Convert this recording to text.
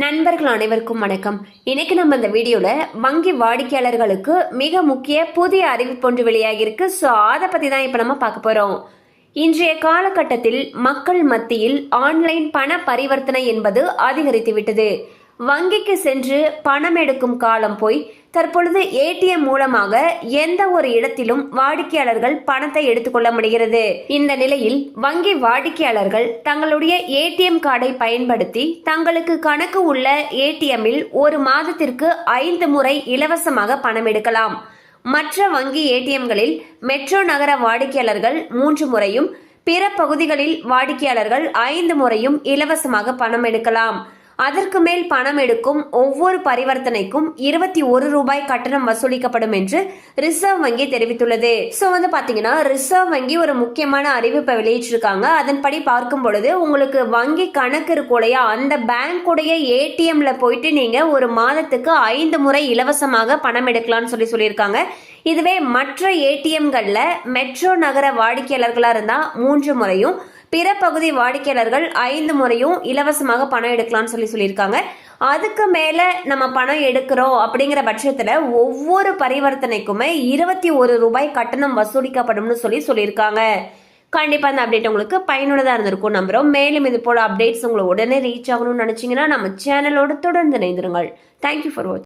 நண்பர்கள் அனைவருக்கும் வணக்கம். இன்னைக்கு நம்ம இந்த வீடியோல வங்கி வாடிக்கையாளர்களுக்கு மிக முக்கிய புதிய அறிவிப்பு ஒன்று வெளியாகியிருக்கு. ஸோ அதை பத்தி தான் இப்போ நம்ம பார்க்க போறோம். இன்றைய காலகட்டத்தில் மக்கள் மத்தியில் ஆன்லைன் பண பரிவர்த்தனை என்பது அதிகரித்து விட்டது. வங்கிக்கு சென்று பணம் எடுக்கும் காலம் போய் தற்பொழுது ஏடிஎம் மூலமாக எந்த ஒரு இடத்திலும் வாடிக்கையாளர்கள் பணத்தை எடுத்துக்கொள்ள முடிகிறது. இந்த நிலையில் வங்கி வாடிக்கையாளர்கள் தங்களுடைய ஏடிஎம் கார்டை பயன்படுத்தி தங்களுக்கு கணக்கு உள்ள ஏடிஎம்மில் ஒரு மாதத்திற்கு ஐந்து முறை இலவசமாக பணம் எடுக்கலாம். மற்ற வங்கி ஏடிஎம்களில் மெட்ரோ நகர வாடிக்கையாளர்கள் மூன்று முறையும் பிற பகுதிகளில் வாடிக்கையாளர்கள் ஐந்து முறையும் இலவசமாக பணம் எடுக்கலாம். அதற்கு மேல் பணம் எடுக்கும் ஒவ்வொரு பரிவர்த்தனைக்கும் இருபத்தி ஒரு ரூபாய் கட்டணம் வசூலிக்கப்படும் என்று ரிசர்வ் வங்கி தெரிவித்துள்ளது. ஸோ வந்து பாத்தீங்கன்னா ரிசர்வ் வங்கி ஒரு முக்கியமான அறிவிப்பை வெளியிட்டிருக்காங்க. அதன்படி பார்க்கும் பொழுது உங்களுக்கு வங்கி கணக்கு இருக்கும் இல்லையா? அந்த பேங்க்குடைய ஏடிஎம்ல போயிட்டு நீங்க ஒரு மாதத்துக்கு ஐந்து முறை இலவசமாக பணம் எடுக்கலாம்னு சொல்லி சொல்லியிருக்காங்க. இதுவே மற்ற ஏடிஎம்களில் மெட்ரோ நகர வாடிக்கையாளர்களாக இருந்தால் மூன்று முறையும் பிற பகுதி வாடிக்கையாளர்கள் ஐந்து முறையும் இலவசமாக பணம் எடுக்கலாம்னு சொல்லி சொல்லியிருக்காங்க. அதுக்கு மேல நம்ம பணம் எடுக்கிறோம் அப்படிங்கிற பட்சத்துல ஒவ்வொரு பரிவர்த்தனைக்குமே இருபத்தி ஒரு ரூபாய் கட்டணம் வசூலிக்கப்படும்னு சொல்லி சொல்லியிருக்காங்க. கண்டிப்பா அந்த அப்டேட் உங்களுக்கு பயனுள்ளதா இருந்திருக்கும் நம்புறோம். மேலும் இது போல அப்டேட்ஸ் உங்களை உடனே ரீச் ஆகணும்னு நினைச்சீங்கன்னா நம்ம சேனலோடு தொடர்ந்து இணைந்திருங்கள். தேங்க்யூ ஃபார் வாட்சிங்